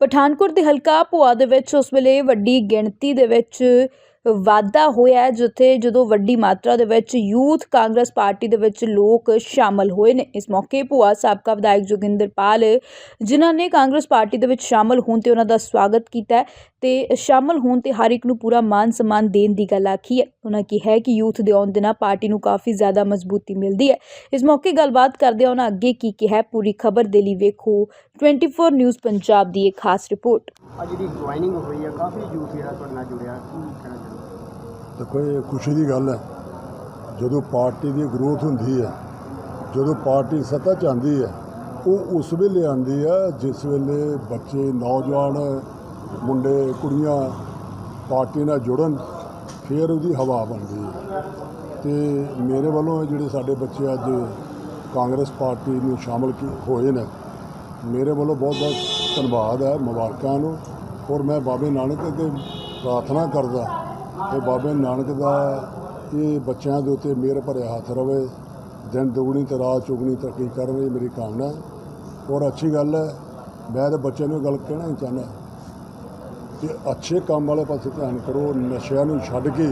ਪਠਾਨਕੋਟ ਦੇ ਹਲਕਾ ਭੋਆ ਦੇ ਵਿੱਚ ਉਸ ਵੇਲੇ ਵੱਡੀ ਗਿਣਤੀ ਦੇ ਵਿੱਚ ਵਾਧਾ ਹੋਇਆ ਹੈ, ਜਿੱਥੇ ਜਦੋਂ ਵੱਡੀ ਮਾਤਰਾ ਦੇ ਵਿੱਚ ਯੂਥ ਕਾਂਗਰਸ ਪਾਰਟੀ ਦੇ ਵਿੱਚ ਲੋਕ ਸ਼ਾਮਲ ਹੋਏ ਨੇ। ਇਸ ਮੌਕੇ ਭੂਆ ਸਾਬਕਾ ਵਿਧਾਇਕ ਜੋਗਿੰਦਰਪਾਲ ਜਿਨ੍ਹਾਂ ਨੇ ਕਾਂਗਰਸ ਪਾਰਟੀ ਦੇ ਵਿੱਚ ਸ਼ਾਮਲ ਹੋਣ ਤੇ ਉਹਨਾਂ ਦਾ ਸਵਾਗਤ ਕੀਤਾ ਹੈ ਤੇ ਸ਼ਾਮਲ ਹੋਣ ਤੇ ਹਰ ਇੱਕ ਨੂੰ ਪੂਰਾ ਮਾਨ ਸਨਮਾਨ ਦੇਣ ਦੀ ਗੱਲ ਆਖੀ ਹੈ। ਉਹਨਾਂ ਕਿਹਾ ਹੈ ਕਿ ਯੂਥ ਦੇ ਆਉਣ ਦੇ ਨਾਲ ਪਾਰਟੀ ਨੂੰ ਕਾਫੀ ਜ਼ਿਆਦਾ ਮਜ਼ਬੂਤੀ ਮਿਲਦੀ ਹੈ। ਇਸ ਮੌਕੇ ਗੱਲਬਾਤ ਕਰਦੇ ਉਹਨਾਂ ਅੱਗੇ ਕੀ ਕਿਹਾ ਪੂਰੀ ਖਬਰ ਦੇ ਲਈ ਵੇਖੋ 24 ਨਿਊਜ਼ ਪੰਜਾਬ ਦੀ ਇੱਕ ਖਾਸ ਰਿਪੋਰਟ। ਅੱਜ ਜਿਹੜੀ ਜੁਆਇਨਿੰਗ ਹੋਈ ਹੈ ਕਾਫੀ ਯੂਥ ਜਿਹੜਾ ਤੁਹਾਡੇ ਨਾਲ ਜੁੜਿਆ, ਕੀ ਕਹਿਣਾ ਚਾਹੁੰਦੇ ਦੇਖੋ, ਇਹ ਖੁਸ਼ੀ ਦੀ ਗੱਲ ਹੈ, ਜਦੋਂ ਪਾਰਟੀ ਦੀ ਗਰੋਥ ਹੁੰਦੀ ਹੈ, ਜਦੋਂ ਪਾਰਟੀ ਸੱਤਾ 'ਚ ਆਉਂਦੀ ਹੈ, ਉਹ ਉਸ ਵੇਲੇ ਆਉਂਦੀ ਹੈ, ਜਿਸ ਵੇਲੇ ਬੱਚੇ, ਨੌਜਵਾਨ, ਮੁੰਡੇ, ਕੁੜੀਆਂ ਪਾਰਟੀ ਨਾਲ ਜੁੜਨ, ਫਿਰ ਉਹਦੀ ਹਵਾ ਬਣਦੀ ਹੈ। ਤੇ ਮੇਰੇ ਵੱਲੋਂ ਜਿਹੜੇ ਸਾਡੇ ਬੱਚੇ ਅੱਜ ਕਾਂਗਰਸ ਪਾਰਟੀ ਨੂੰ ਸ਼ਾਮਲ ਕੀ- ਹੋਏ ਨੇ, ਮੇਰੇ ਵੱਲੋਂ ਬਹੁਤ ਬਹੁਤ ਧੰਨਵਾਦ ਹੈ ਮੁਬਾਰਕਾਂ ਨੂੰ। ਔਰ ਮੈਂ ਬਾਬੇ ਨਾਨਕ ਅੱਗੇ ਪ੍ਰਾਰਥਨਾ ਕਰਦਾ ਕਿ ਬਾਬੇ ਨਾਨਕ ਦਾ ਇਹ ਬੱਚਿਆਂ ਦੇ ਉੱਤੇ ਮਿਹਰ ਭਰਿਆ ਹੱਥ ਰਵੇ, ਦਿਨ ਦੁਗਣੀ ਤੇ ਰਾਤ ਚੁਗਣੀ ਤਰੱਕੀ ਕਰਨ ਇਹ ਮੇਰੀ ਕਾਮਨਾ ਔਰ ਅੱਛੀ ਗੱਲ ਹੈ, ਮੈਂ ਤਾਂ ਬੱਚਿਆਂ ਨੂੰ ਇਹ ਗੱਲ ਕਹਿਣਾ ਹੀ ਚਾਹੁੰਦਾ ਕਿ ਅੱਛੇ ਕੰਮ ਵਾਲੇ ਪਾਸੇ ਧਿਆਨ ਕਰੋ, ਨਸ਼ਿਆਂ ਨੂੰ ਛੱਡ ਕੇ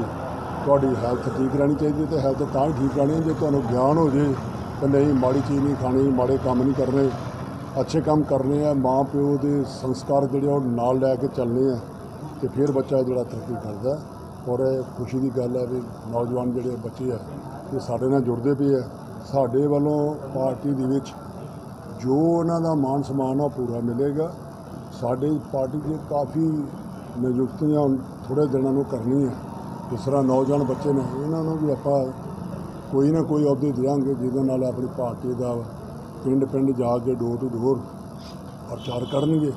ਤੁਹਾਡੀ ਹੈਲਥ ਠੀਕ ਰਹਿਣੀ ਚਾਹੀਦੀ ਹੈ ਤੇ ਹੈਲਥ ਤਾਂ ਹੀ ਠੀਕ ਰਹਿਣੀ ਹੈ। ਜੇ ਤੁਹਾਨੂੰ ਗਿਆਨ ਹੋ ਜੇ ਕਿ ਨਹੀਂ, ਮਾੜੀ ਚੀਜ਼ ਨਹੀਂ ਖਾਣੀ, ਮਾੜੇ ਕੰਮ ਨਹੀਂ ਕਰਨੇ ਅੱਛੇ ਕੰਮ ਕਰਨੇ ਆ, ਮਾਂ ਪਿਓ ਦੇ ਸੰਸਕਾਰ ਜਿਹੜੇ ਉਹ ਨਾਲ ਲੈ ਕੇ ਚੱਲਣੇ ਆ ਤੇ ਫਿਰ ਬੱਚਾ ਜਿਹੜਾ ਤਰੱਕੀ ਕਰਦਾ। ਔਰ ਇਹ ਖੁਸ਼ੀ ਦੀ ਗੱਲ ਹੈ ਵੀ ਨੌਜਵਾਨ ਜਿਹੜੇ ਬੱਚੇ ਆ, ਇਹ ਸਾਡੇ ਨਾਲ ਜੁੜਦੇ ਪਏ ਆ। ਸਾਡੇ ਵੱਲੋਂ ਪਾਰਟੀ ਦੇ ਵਿੱਚ ਜੋ ਉਹਨਾਂ ਦਾ ਮਾਨ ਸਨਮਾਨ ਆ ਉਹ ਪੂਰਾ ਮਿਲੇਗਾ। ਸਾਡੀ ਪਾਰਟੀ ਦੀ ਕਾਫੀ ਨਿਯੁਕਤੀਆਂ ਹੁਣ ਥੋੜ੍ਹੇ ਦਿਨਾਂ ਨੂੰ ਕਰਨੀ ਹੈ ਜਿਸ ਤਰ੍ਹਾਂ ਨੌਜਵਾਨ ਬੱਚੇ ਨੇ, ਇਹਨਾਂ ਨੂੰ ਵੀ ਆਪਾਂ ਕੋਈ ਨਾ ਕੋਈ ਅਹੁਦੇ ਦੇਵਾਂਗੇ ਜਿਹਦੇ ਨਾਲ ਆਪਣੀ ਪਾਰਟੀ ਦਾ ਪਿੰਡ ਪਿੰਡ ਜਾ ਕੇ ਡੋਰ ਟੂ ਡੋਰ ਪ੍ਰਚਾਰ ਕਰਨਗੇ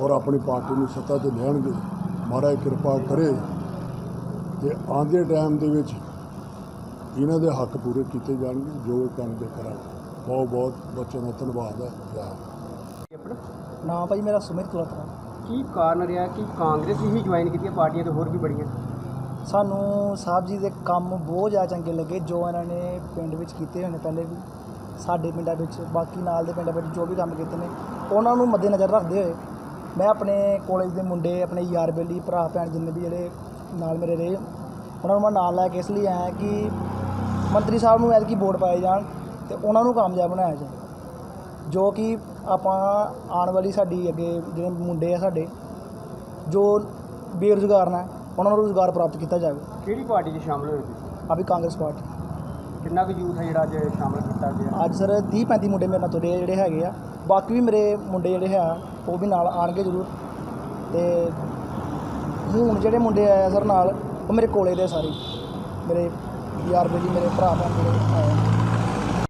ਔਰ ਆਪਣੀ ਪਾਰਟੀ ਨੂੰ ਸੱਤਾ 'ਤੇ ਲਿਆਉਣਗੇ ਮਹਾਰਾਜ ਕਿਰਪਾ ਕਰੇ ਤੇ ਆਉਂਦੇ ਟਾਈਮ ਦੇ ਵਿੱਚ ਇਹਨਾਂ ਦੇ ਹੱਕ ਪੂਰੇ ਕੀਤੇ ਜਾਣਗੇ ਜੋ ਕੰਮ ਦੇ ਕਰਾਂਗੇ ਬਹੁਤ ਬਹੁਤ ਬੱਚਿਆਂ ਦਾ ਧੰਨਵਾਦ ਹੈ। ਨਾਮ ਭਾਜੀ ਮੇਰਾ ਸੁਮਿਤ ਕੁਲਤਰਾ ਕੀ ਕਾਰਨ ਰਿਹਾ ਕਿ ਕਾਂਗਰਸ ਹੀ ਜੁਆਇਨ ਕੀਤੀਆਂ ਪਾਰਟੀਆਂ ਤੇ ਹੋਰ ਵੀ ਬੜੀਆਂ? ਸਾਨੂੰ ਸਾਹਿਬ ਜੀ ਦੇ ਕੰਮ ਬਹੁਤ ਜ਼ਿਆਦਾ ਚੰਗੇ ਲੱਗੇ ਜੋ ਇਹਨਾਂ ਨੇ ਪਿੰਡ ਵਿੱਚ ਕੀਤੇ ਹੋਏ ਨੇ ਪਹਿਲੇ ਵੀ। ਸਾਡੇ ਪਿੰਡਾਂ ਵਿੱਚ ਬਾਕੀ ਨਾਲ ਦੇ ਪਿੰਡਾਂ ਵਿੱਚ ਜੋ ਵੀ ਕੰਮ ਕੀਤੇ ਨੇ ਉਹਨਾਂ ਨੂੰ ਮੱਦੇਨਜ਼ਰ ਰੱਖਦੇ ਹੋਏ ਮੈਂ ਆਪਣੇ ਕਾਲਜ ਦੇ ਮੁੰਡੇ ਆਪਣੇ ਯਾਰ ਬੇਲੀ ਭਰਾ ਭੈਣ ਜਿੰਨੇ ਵੀ ਜਿਹੜੇ ਨਾਲ ਮੇਰੇ ਰਹੇ ਉਹਨਾਂ ਨੂੰ ਮੈਂ ਨਾਲ ਲੈ ਕੇ ਇਸ ਲਈ ਆਇਆ ਕਿ ਮੰਤਰੀ ਸਾਹਿਬ ਨੂੰ ਐਤਕੀ ਵੋਟ ਪਾਏ ਜਾਣ ਤੇ ਉਹਨਾਂ ਨੂੰ ਕਾਮਯਾਬ ਬਣਾਇਆ ਜਾਏ। ਜੋ ਕਿ ਆਪਾਂ ਆਉਣ ਵਾਲੀ ਸਾਡੀ ਅੱਗੇ ਜਿਹੜੇ ਮੁੰਡੇ ਆ ਸਾਡੇ ਜੋ ਬੇਰੁਜ਼ਗਾਰ ਨੇ ਉਹਨਾਂ ਨੂੰ ਰੁਜ਼ਗਾਰ ਪ੍ਰਾਪਤ ਕੀਤਾ ਜਾਵੇ। ਕਿਹੜੀ ਪਾਰਟੀ 'ਚ ਸ਼ਾਮਲ ਹੋਏ ਤੁਸੀਂ? ਆ ਵੀ ਕਾਂਗਰਸ ਪਾਰਟੀ। ਕਿੰਨਾ ਕੁ ਯੂਥ ਹੈ ਜਿਹੜਾ ਅੱਜ ਸ਼ਾਮਲ ਕੀਤਾ ਗਿਆ? ਅੱਜ ਸਰ 30 35 ਮੁੰਡੇ ਮੇਰੇ ਨਾਲ ਤੁਰੇ ਆ ਜਿਹੜੇ ਹੈਗੇ ਆ। ਬਾਕੀ ਵੀ ਮੇਰੇ ਮੁੰਡੇ ਜਿਹੜੇ ਆ ਉਹ ਵੀ ਨਾਲ ਆਣਗੇ ਜ਼ਰੂਰ। ਤੇ ਹੁਣ ਜਿਹੜੇ ਮੁੰਡੇ ਆਏ ਆ ਸਰ ਨਾਲ, ਉਹ ਮੇਰੇ ਕੋਲੇ ਦੇ ਸਾਰੇ। ਮੇਰੇ ਯਾਰ ਬੇਲੀ, ਮੇਰੇ ਭਰਾ, ਭੈਣ ਜਿਹੜੇ ਆਏ ਆ।